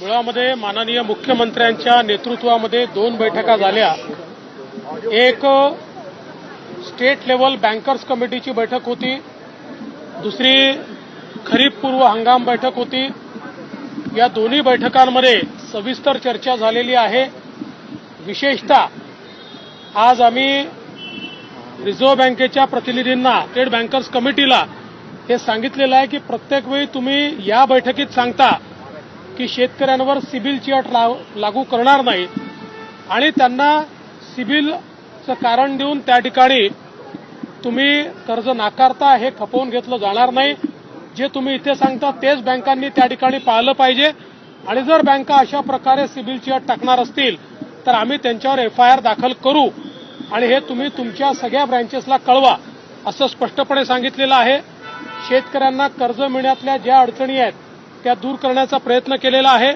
मुळामध्ये माननीय मुख्यमंत्र्यांच्या नेतृत्वामध्ये दोन बैठका झाल्या. एक स्टेट लेवल बँकर्स कमिटीची बैठक होती. दुसरी खरीप पूर्व हंगाम बैठक होती. या दोन्ही बैठकांमध्ये सविस्तर चर्चा झालेली आहे. विशेषतः आज आम्ही रिझर्व्ह बँकेच्या प्रतिनिधींना स्टेट बँकर्स कमिटीला हे सांगितलेलं आहे की प्रत्येक वेळी तुम्ही या बैठकीत सांगता की शेतकऱ्यांवर सिबिलची अट लागू करणार नाही. आणि त्यांना सिबिलचं कारण देऊन त्या ठिकाणी तुम्ही कर्ज नाकारता हे खपवून घेतलं जाणार नाही. जे तुम्ही इथे सांगता तेच बँकांनी त्या ठिकाणी पाहिलं पाहिजे. आणि जर बँका अशा प्रकारे सिबिलची अट टाकणार असतील तर आम्ही त्यांच्यावर एफ आय आर दाखल करू. आणि हे तुम्ही तुमच्या सगळ्या ब्रँचेसला कळवा असं स्पष्टपणे सांगितलेलं आहे. शेतकऱ्यांना कर्ज मिळण्यातल्या ज्या अडचणी आहेत त्या दूर करण्याचा प्रयत्न केलेला आहे.